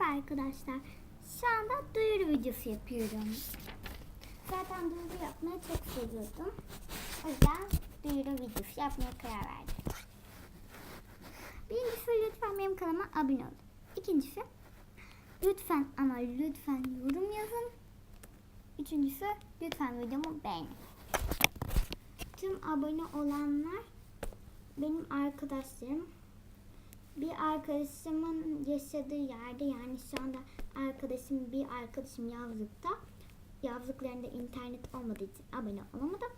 Merhaba arkadaşlar. Şu anda duyuru videosu yapıyorum. Zaten duyuru yapmayı çok seviyordum. O yüzden duyuru videosu yapmaya karar verdim. Birincisi lütfen benim kanalıma abone olun. İkincisi lütfen ama lütfen yorum yazın. Üçüncüsü lütfen videomu beğenin. Tüm abone olanlar benim arkadaşlarım. Bir arkadaşımın yaşadığı yerde yani şu anda arkadaşım bir arkadaşım yazlıkta. Yazlıklarında internet olmadığı için abone olamadım.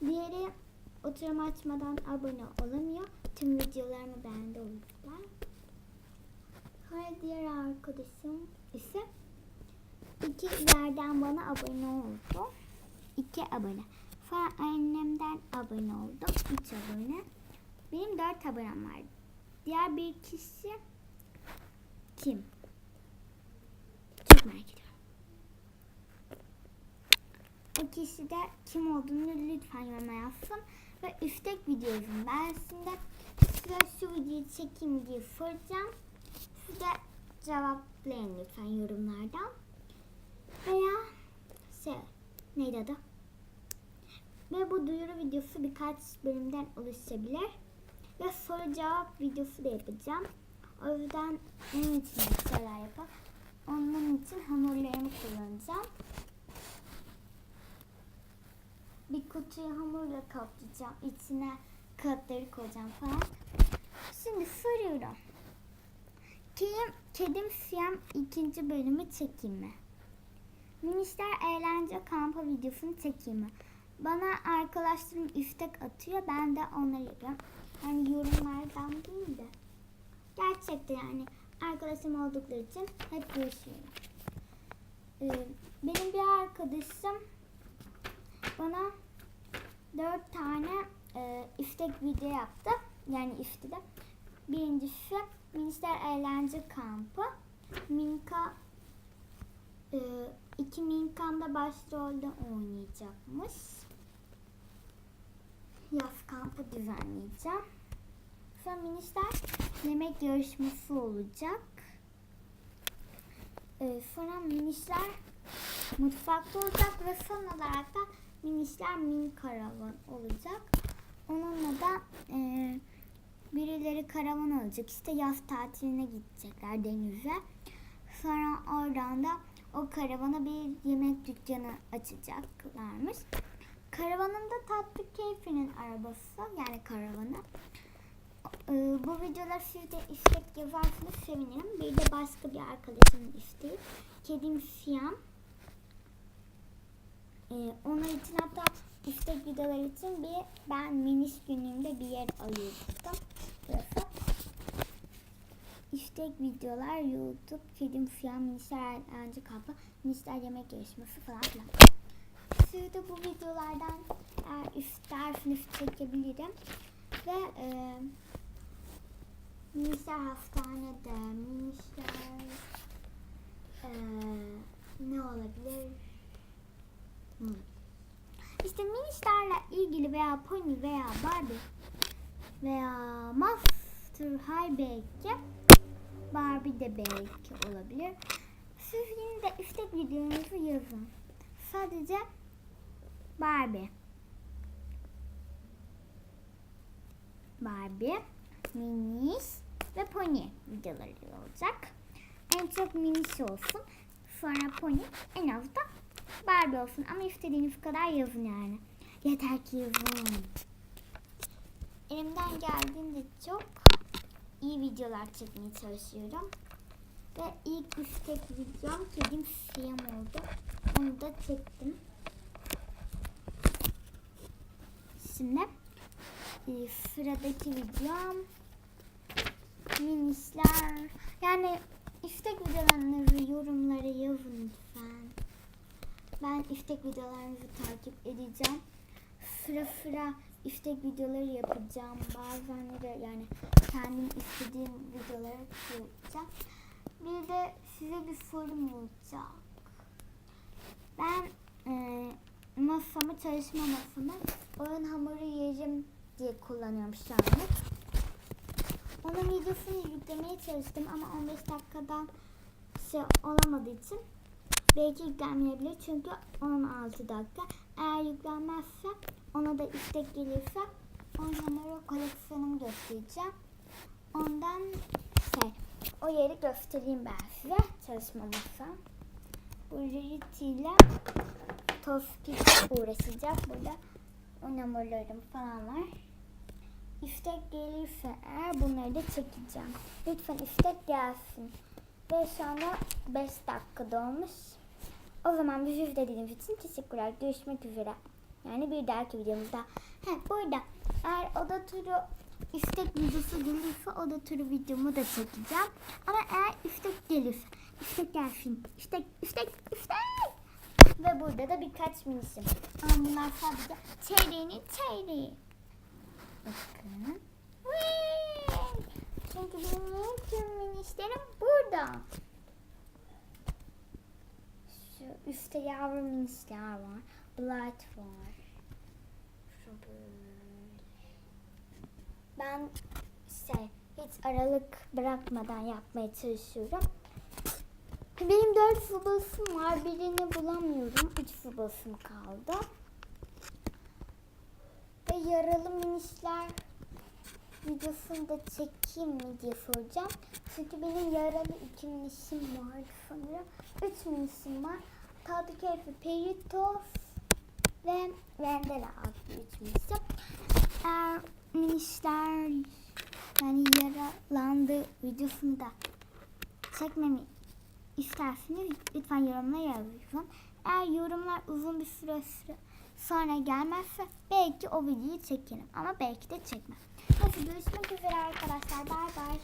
Diğeri oturum açmadan abone olamıyor. Tüm videolarımı beğendi o yüzden. Diğer arkadaşım ise iki yerden bana abone oldu. İki abone. Sonra annemden abone oldum. Üç abone. Benim dört abonem var. Diğer bir kişi kim? Çok merak ediyorum. O kişi de kim olduğunu lütfen yoruma yazsın. Ve üstek videonun dersinde size şu videoyu çekeyim diye soracağım. Siz de cevaplayın lütfen yorumlardan. Veya şey neydi adı? Ve bu duyuru videosu birkaç bölümden oluşabilir. Ve soru cevap videosu da yapacağım. O yüzden onun için bir şeyler yapalım. Onun için hamurlarımı kullanacağım. Bir kutuyu hamurla kaplayacağım. İçine kağıtları koyacağım falan. Şimdi soruyorum. Kedim, kedim Siyam ikinci bölümü çekeyim mi? Minişler eğlence kampı videosunu çekeyim mi? Bana arkadaşlarım istek atıyor. Ben de onları yapıyorum. Yani yorumlardan değil de. Gerçekten yani arkadaşım oldukları için hep görüşüyorum. Ee, benim bir arkadaşım bana dört tane e, istek video yaptı. Yani iftide. Birincisi Minişler Eğlence Kampı. Minka e, iki Minkan'da başrolde oynayacakmış. Yaz kampı düzenleyeceğim. Sonra minişler yemek yarışması olacak. Ee, sonra minişler mutfakta olacak ve son olarak da minişler min karavan olacak. Onunla da e, birileri karavan alacak. İşte yaz tatiline gidecekler denize. Sonra oradan da o karavana bir yemek dükkanı açacaklarmış. Karavanında tatlı keyfinin arabası yani karavanı. Ee, bu videolar siz de istek yazarsanız sevinirim. Bir de başka bir arkadaşımın isteği. Kedim Siyam. Ee, onun için hatta istek videolar için bir ben miniş günlüğümde bir yer ayırdım. Burası. İstek videolar YouTube, Kedim Siyam, Minişler Eğlence Kampı, Minişler Yemek Yarışması falan filan. Siz de bu videolardan eğer isterseniz çekebilirim. Ve e, minişler hastanede, minişler e, ne olabilir? Hmm. İşte minişlerle ilgili veya pony veya Barbie veya Master High belki Barbie de belki olabilir. Siz yine de istek videonuzu yazın. Sadece Barbie. Barbie, Miniş ve Pony videoları olacak. En çok Miniş olsun. Sonra Pony en az da Barbie olsun. Ama istediğiniz kadar yazın yani. Yeter ki yazın. Elimden geldiğince çok iyi videolar çekmeye çalışıyorum. Ve ilk istek videom kedim siyam oldu. Onu da çektim. Şimdi e, sıradaki videom minişler. Yani istek videolarınızı yorumlara yazın lütfen. Ben istek videolarınızı takip edeceğim. Sıra sıra istek videoları yapacağım. Bazen de yani kendim istediğim videoları yapacağım. Bir de size bir sorum olacak. Ben e, masamı, çalışma masamı oyun hamuru yerim diye kullanıyorum şu anlık. Onun videosunu yüklemeye çalıştım ama 15 dakikadan şey olamadığı için belki yüklenmeyebilir çünkü 16 dakika. Eğer yüklenmezse ona da istek gelirse onları koleksiyonumu göstereceğim. Ondan şey o yeri göstereyim ben size çalışma masam. Bu ile Toskit uğraşacağım. Burada oynamalarım falan var. İstek gelirse eğer bunları da çekeceğim. Lütfen istek gelsin. Ve şu anda 5 dakika dolmuş. O zaman bizi izlediğiniz için teşekkürler. Görüşmek üzere. Yani bir dahaki videomuzda. He burada eğer oda turu istek videosu gelirse oda turu videomu da çekeceğim. Ama eğer istek gelirse istek gelsin. İstek, istek, istek. Ve burada da birkaç minisim. Ama bunlar sadece çeyreğinin çeyreği. Bakın. Whee! Çünkü benim tüm minişlerim burada. Şu üstte yavru minişler var. Blight var. Şu böyle. Ben şey hiç aralık bırakmadan yapmaya çalışıyorum. Benim dört fubasım var. Birini bulamıyorum. Üç fubasım kaldı. Ve yaralı minişler videosunu da çekeyim mi diye soracağım. Çünkü benim yaralı iki minişim var sanırım. Üç minişim var. Tadı keyfi Peritos ve Vendela adlı üç minişim. Eğer minişler yani yaralandı videosunu da çekmemi isterseniz lütfen yorumlara yazın. Eğer yorumlar uzun bir süre, süre sonra gelmezse belki o videoyu çekerim ama belki de çekmem. Neyse görüşmek üzere arkadaşlar. Bay bay.